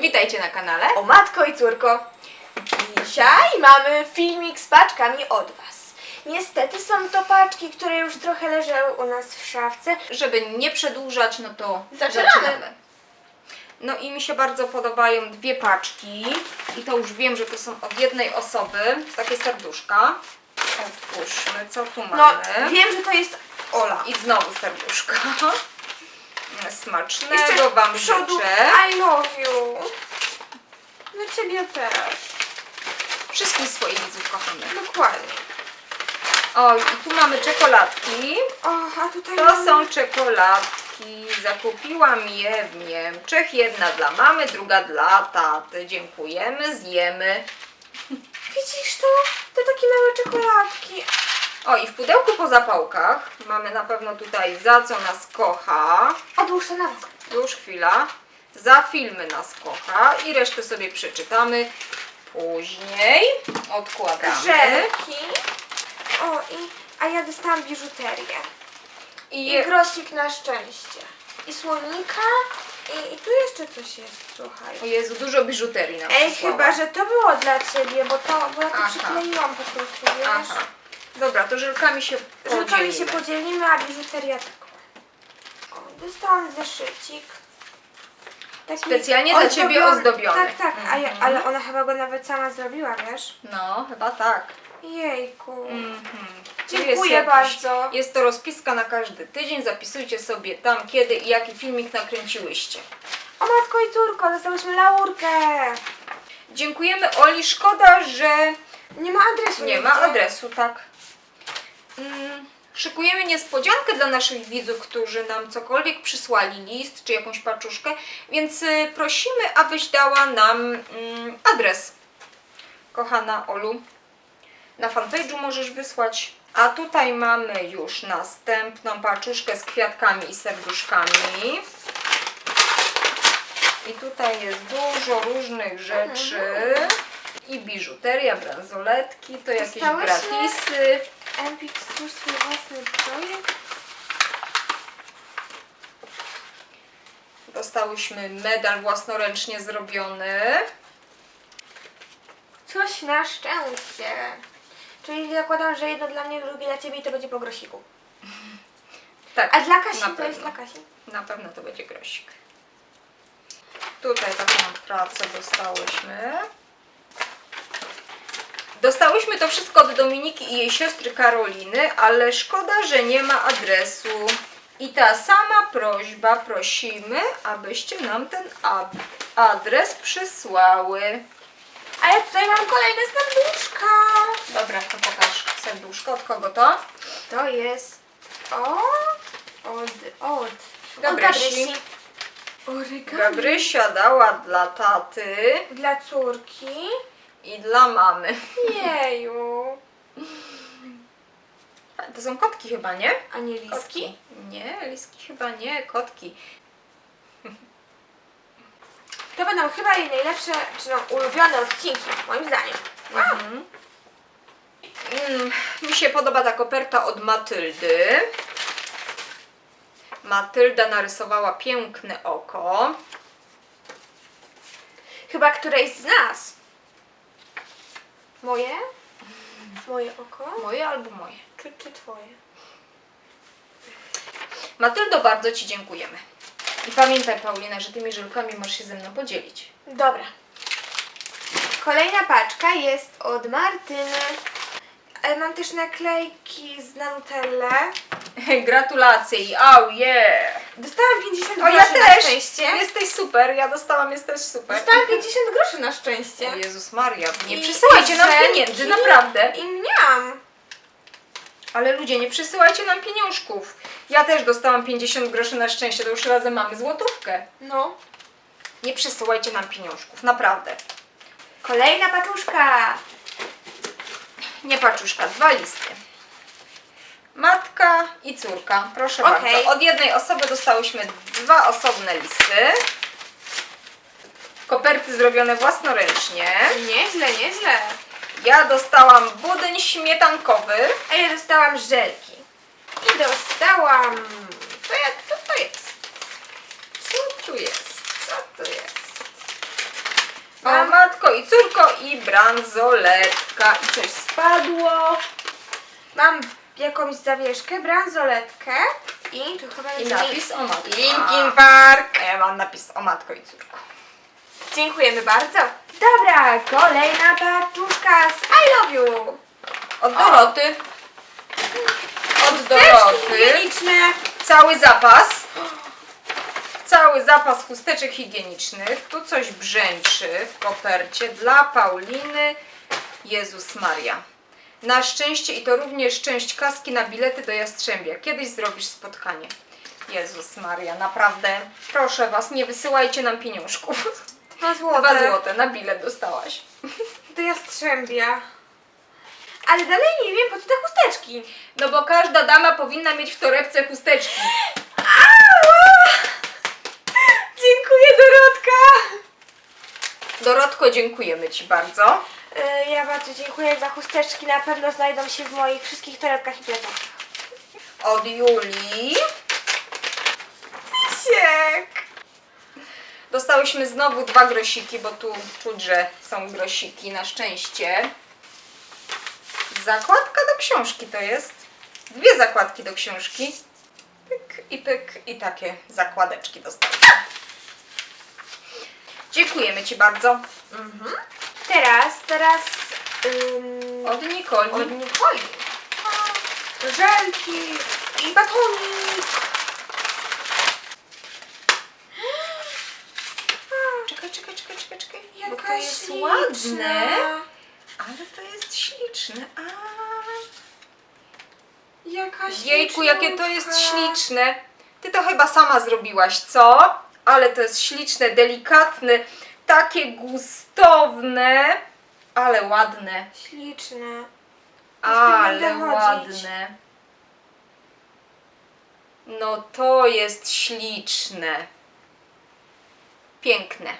Witajcie na kanale. O matko i córko! Dzisiaj mamy filmik z paczkami od Was. Niestety są to paczki, które już trochę leżały u nas w szafce. Żeby nie przedłużać, no to Zaczynamy. zaczynamy. No i mi się bardzo podobają dwie paczki. I to już wiem, że to są od jednej osoby. Takie serduszka. Otwórzmy, co tu No, mamy. wiem, że to jest Ola. I znowu serduszka. Smacznego Wam przodu życzę. I love you. No Ciebie też. Wszystkich swoich widzów kochamy. Dokładnie. O, i tu mamy czekoladki. O, a tutaj To mamy... są czekoladki. Zakupiłam je w Niemczech. Jedna dla mamy, druga dla taty. Dziękujemy, zjemy. Widzisz to? Te takie małe czekoladki. O, i w pudełku po zapałkach mamy na pewno tutaj za co nas kocha. Odłóż to na bok. Już chwila. Za filmy nas kocha i resztę sobie przeczytamy później. Odkładamy. Żelki. O, i... A ja dostałam biżuterię. I I grosik na szczęście. I słonika. I, I tu jeszcze coś jest, słuchaj. o Jezu, dużo biżuterii nam Ej, chyba, że to było dla ciebie, bo to, bo ja to Aha. przykleiłam po prostu, wiesz? Aha. Dobra, to żelkami się Żelkami się podzielimy. a biżuteria taką. O, dostałam zeszycik. Taki Specjalnie dla ciebie ozdobiony. Tak, tak, a ja, Mhm. ale ona chyba go nawet sama zrobiła, wiesz? No, chyba tak. Jejku. Mhm. Tu Dziękuję jest jakiś- bardzo. Jest to rozpiska na każdy tydzień. Zapisujcie sobie tam, kiedy i jaki filmik nakręciłyście. O matko i córko, dostałyśmy laurkę. Dziękujemy Oli. Szkoda, że Nie ma adresu. nie nigdzie. ma adresu, tak. Mm, Szykujemy niespodziankę dla naszych widzów, którzy nam cokolwiek przysłali, list czy jakąś paczuszkę, więc y, prosimy, abyś dała nam mm, adres. Kochana Olu, na fanpage'u możesz wysłać. A tutaj mamy już następną paczuszkę z kwiatkami i serduszkami. I tutaj jest dużo różnych rzeczy. I biżuteria, bransoletki, to jakieś Dostałyśmy? gratisy. Empik stwórz swój własny projekt. Dostałyśmy medal własnoręcznie zrobiony. Coś na szczęście. Czyli zakładam, że jedno dla mnie, drugie dla ciebie i to będzie po grosiku. Tak, A dla Kasi na to jest dla Kasi. Na pewno to będzie grosik. Tutaj taką pracę dostałyśmy. Dostałyśmy to wszystko od Dominiki i jej siostry Karoliny, ale szkoda, że nie ma adresu. I ta sama prośba, prosimy, abyście nam ten ad- adres przysłały. A ja tutaj mam kolejne serduszka. Dobra, to pokaż serduszko. Od kogo to? To jest o od od Gabrysi. od. Gabrysia dała dla taty Dla córki. I dla mamy. Jeju. To są kotki chyba, nie? A nie liski? Kotki? Nie, liski chyba nie, kotki. To będą chyba jej najlepsze, czy no, ulubione odcinki, moim zdaniem. Mhm. Mm, mi się podoba ta koperta od Matyldy. Matylda narysowała piękne oko. Chyba którejś z nas. Moje? Moje oko? Moje albo moje. Czy, czy twoje? Matyldo, bardzo Ci dziękujemy. I pamiętaj, Paulina, że tymi żelkami możesz się ze mną podzielić. Dobra. Kolejna paczka jest od Martyny. E, Mam też naklejki z Nutelle. Gratulacje i oh yeah! Dostałam 50 O, ja groszy na też! szczęście. Jesteś super, ja dostałam, jesteś super. Dostałam 50 groszy na szczęście. O Jezus Maria, nie I- przysyłajcie nam żelki. pieniędzy, naprawdę. I mniam. Ale ludzie, nie przysyłajcie nam pieniążków. Ja też dostałam 50 groszy na szczęście, to już razem mamy złotówkę. No. Nie przysyłajcie nam pieniążków, naprawdę. Kolejna paczuszka. Nie paczuszka, dwa listy. Matka i córka, proszę Okej. bardzo. Od jednej osoby dostałyśmy dwa osobne listy. Koperty zrobione własnoręcznie. Nieźle, nieźle. Ja dostałam budyń śmietankowy. A ja dostałam żelki. I dostałam... Co, ja, co to jest? Co tu jest? Co tu jest? matko i córko i bransoletka. I coś spadło. Mam jakąś zawieszkę, bransoletkę i tu chyba I jest napis o matko. Linkin Park. A ja mam napis o matko i córko. Dziękujemy bardzo. Dobra, kolejna paczuszka z I love you. Od Doroty. Od Doroty. higieniczne. Cały zapas. Cały zapas chusteczek higienicznych. Tu coś brzęczy w kopercie dla Pauliny. Jezus Maria. Na szczęście i to również część kaski na bilety do Jastrzębia. Kiedyś zrobisz spotkanie. Jezus Maria, naprawdę. Proszę Was, nie wysyłajcie nam pieniążków. Dwa złote. Dwa złote na bilet dostałaś. Do Jastrzębia. Ale dalej nie wiem, po co te chusteczki. No bo każda dama powinna mieć w torebce chusteczki. Dziękuję, Dorotka. Dorotko, dziękujemy Ci bardzo. E, Ja bardzo dziękuję za chusteczki. Na pewno znajdą się w moich wszystkich torebkach i plecach. Od Julii. Siek. Dostałyśmy znowu dwa grosiki, bo tu czuć, że są grosiki, na szczęście. Zakładka do książki to jest. Dwie zakładki do książki. Pyk i pyk i takie zakładeczki dostałyśmy. Dziękujemy Ci bardzo. Mhm. Teraz, teraz... Ym, Od Nikoli. od Nikoli. Żelki i batonik. Czekaj, czekaj, czekaj, czekaj, czekaj. Bo Jaka to jest śliczna. ładne. Ale to jest śliczne. A. Jaka Jejku, jakie to jest śliczniutka. śliczne. Ty to chyba sama zrobiłaś, co? Ale to jest śliczne, delikatne, takie gustowne, ale ładne. Śliczne. Ale będę chodzić. ładne. No to jest śliczne. Piękne.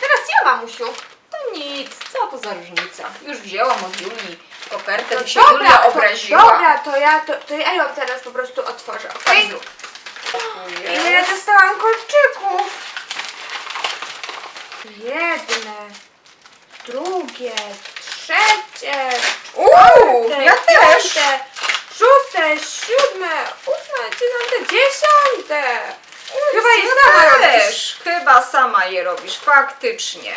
Teraz ja, mamusiu. To nic, co to za różnica? Już wzięłam od Julii kopertę, No by się Julia to, obraziła. dobra, to ja, to, to ja ją teraz po prostu otworzę, okej? Ile ja dostałam kolczyków? Jedne, drugie, trzecie, Uuu, czwarte, ja też. piąte, szóste, siódme, ósme, dziewiąte, dziesiąte. Chyba ja sama robisz. też. Chyba sama je robisz, faktycznie.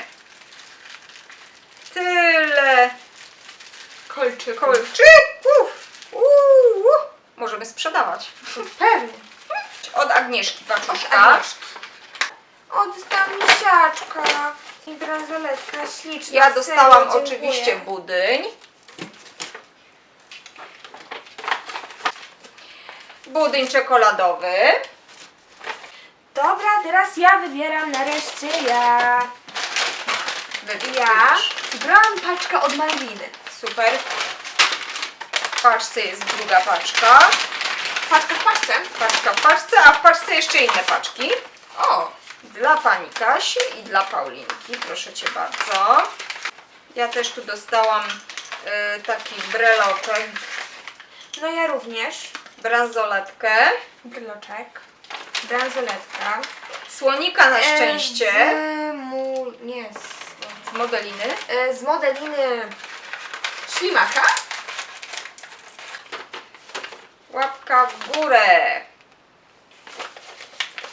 Tyle Kolczyków. kolczyków. Uuu, możemy sprzedawać. Pewnie. Od Agnieszki paczuszka. Agnieszki. O, dostałam misiaczka i bransoletka śliczna. Ja dostałam serio, oczywiście budyń. Budyń czekoladowy. Dobra, teraz ja wybieram nareszcie ja. Ja wybrałam paczkę od Malwiny. Super. W paczce jest druga paczka. Paczka w paczce. Paczka w paczce, a w paczce jeszcze inne paczki. O, Dla pani Kasi i dla Paulinki, proszę cię bardzo. Ja też tu dostałam y, taki breloczek, no ja również. bransoletkę, Bryloczek. Bransoletka. słonika na szczęście, E, z, mu, nie, z, z modeliny. e, z modeliny ślimaka. Łapka w górę.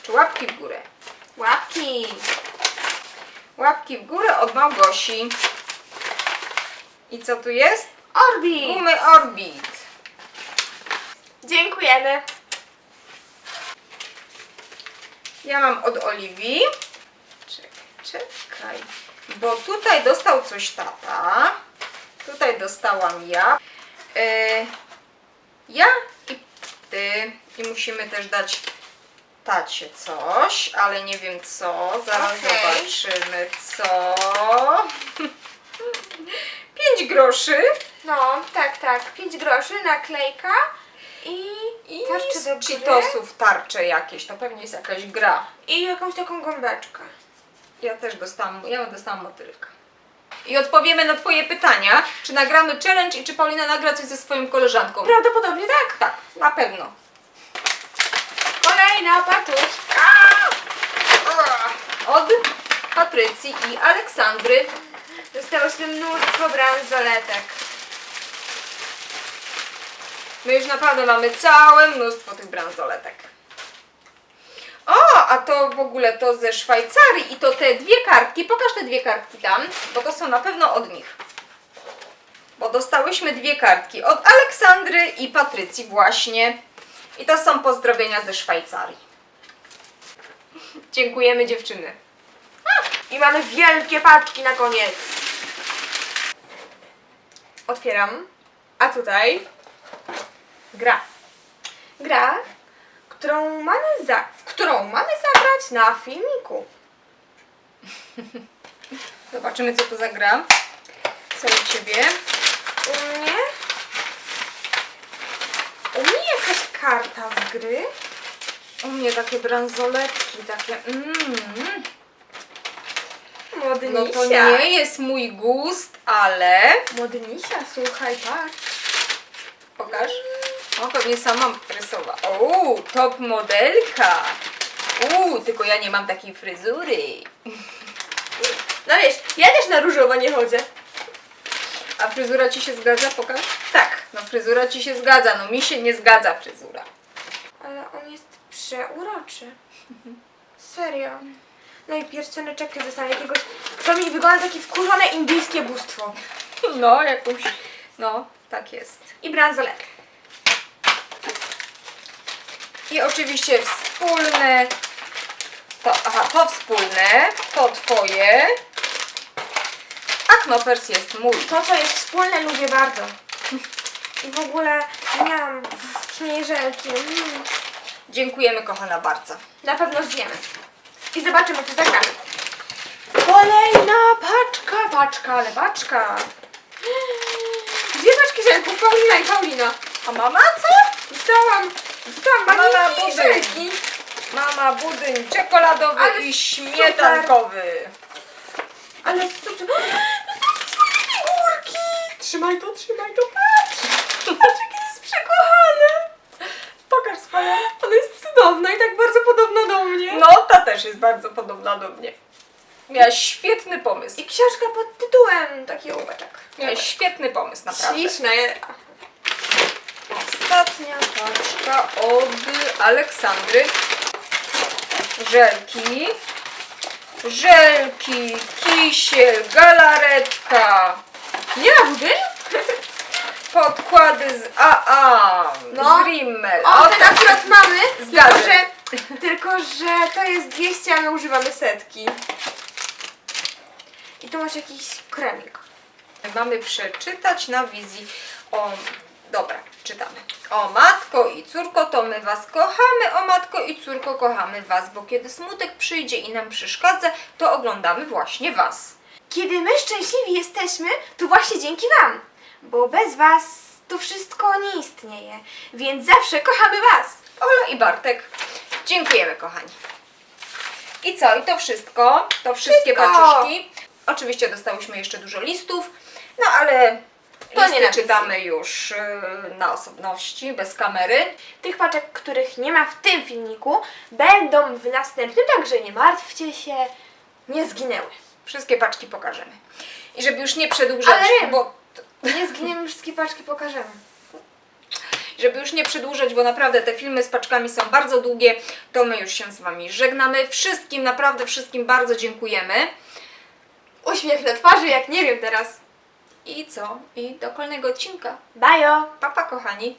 Czy łapki w górę? Łapki. Łapki w górę od Małgosi. I co tu jest? Orbi. Gumy Orbit. Dziękujemy. Ja mam od Oliwii. Czekaj, czekaj. Bo tutaj dostał coś tata. Tutaj dostałam ja. Yy, ja i ty. I musimy też dać tacie coś, ale nie wiem co. Zaraz Okej. zobaczymy co. 5 groszy. No, tak, tak. 5 groszy, naklejka i, I tarcze do z gry. Tarcze jakieś. To pewnie jest jakaś gra. I jakąś taką gąbeczkę. Ja też dostałam, ja dostałam motylka. I odpowiemy na Twoje pytania, czy nagramy challenge i czy Paulina nagra coś ze swoją koleżanką. Prawdopodobnie tak. Tak, na pewno. Kolejna paczuszka. Od Patrycji i Aleksandry. Dostałyśmy mnóstwo bransoletek. My już naprawdę mamy całe mnóstwo tych bransoletek. O, a to w ogóle to ze Szwajcarii i to te dwie kartki. Pokaż te dwie kartki tam, bo to są na pewno od nich. Bo dostałyśmy dwie kartki od Aleksandry i Patrycji właśnie. I to są pozdrowienia ze Szwajcarii. Dziękujemy dziewczyny. I mamy wielkie paczki na koniec. Otwieram. A tutaj gra. Gra, którą mamy za, którą mamy zagrać na filmiku. Zobaczymy co to za gra. Co u Ciebie? U mnie? U mnie jakaś karta z gry. U mnie takie bransoletki, takie mm. Modnisia. No to nie jest mój gust, ale Modnisia, słuchaj, patrz. pokaż. O, pewnie sama rysowała. O, top modelka. Uuu, tylko ja nie mam takiej fryzury. No wiesz, ja też na różowo nie chodzę. A fryzura ci się zgadza? Pokaż. Tak. No fryzura ci się zgadza, no mi się nie zgadza fryzura. Ale on jest przeuroczy. Serio. No i pierścioneczek dostałem jakiegoś... To mi wygląda takie wkurzone indyjskie bóstwo. No, jakąś, no, tak jest. I bransoletkę. I oczywiście wspólne, to, aha, to wspólne, to twoje, a Knoppers jest mój. To, co jest wspólne, lubię bardzo. I w ogóle miałam śmierzelki. Mm. Dziękujemy kochana bardzo. Na pewno zjemy. I zobaczymy, czy zagramy. Kolejna paczka, paczka, ale paczka. Dwie paczki żelków, Paulina i Paulina. A mama co? Dostałam, dostałam Mama i budyń. żelki. Mama budyń czekoladowy Ale i śmietankowy. Ale super. Dostałam figurki. Trzymaj to, trzymaj to. Patrz, jakie jest przekochane. Pokaż swoje. Ona jest cudowna i tak bardzo podobna do mnie. No, ta też jest bardzo podobna do mnie. Miałaś świetny pomysł. I książka pod tytułem taki ołóweczek. Miałaś świetny pomysł, naprawdę. Śliczna. Ostatnia paczka od Aleksandry. Żelki. Żelki, kisiel, galaretka. Nie ma budyń? Podkłady z AA, No. z Rimmel. O, ten akurat mamy, Zgadza. tylko że, tylko że to jest 200, a my używamy setki. I tu masz jakiś kremik. Mamy przeczytać na wizji o... Dobra, czytamy. O matko i córko, to my was kochamy, o matko i córko, kochamy was, bo kiedy smutek przyjdzie i nam przeszkadza, to oglądamy właśnie was. Kiedy my szczęśliwi jesteśmy, to właśnie dzięki Wam, bo bez Was to wszystko nie istnieje, więc zawsze kochamy Was. Ola i Bartek. Dziękujemy, kochani. I co? I to wszystko. To wszystkie Wszystko. paczuszki. Oczywiście dostałyśmy jeszcze dużo listów, no ale To listy nie czytamy już yy, na osobności, bez kamery. Tych paczek, których nie ma w tym filmiku, będą w następnym, także nie martwcie się, nie zginęły. Wszystkie paczki pokażemy. I żeby już nie przedłużać, Ale bo Nie zginiemy, wszystkie paczki pokażemy. Żeby już nie przedłużać, bo naprawdę te filmy z paczkami są bardzo długie, to my już się z Wami żegnamy. Wszystkim, naprawdę wszystkim bardzo dziękujemy. Uśmiech na twarzy, jak nie wiem teraz. I co? I do kolejnego odcinka. Bajo! Papa, kochani.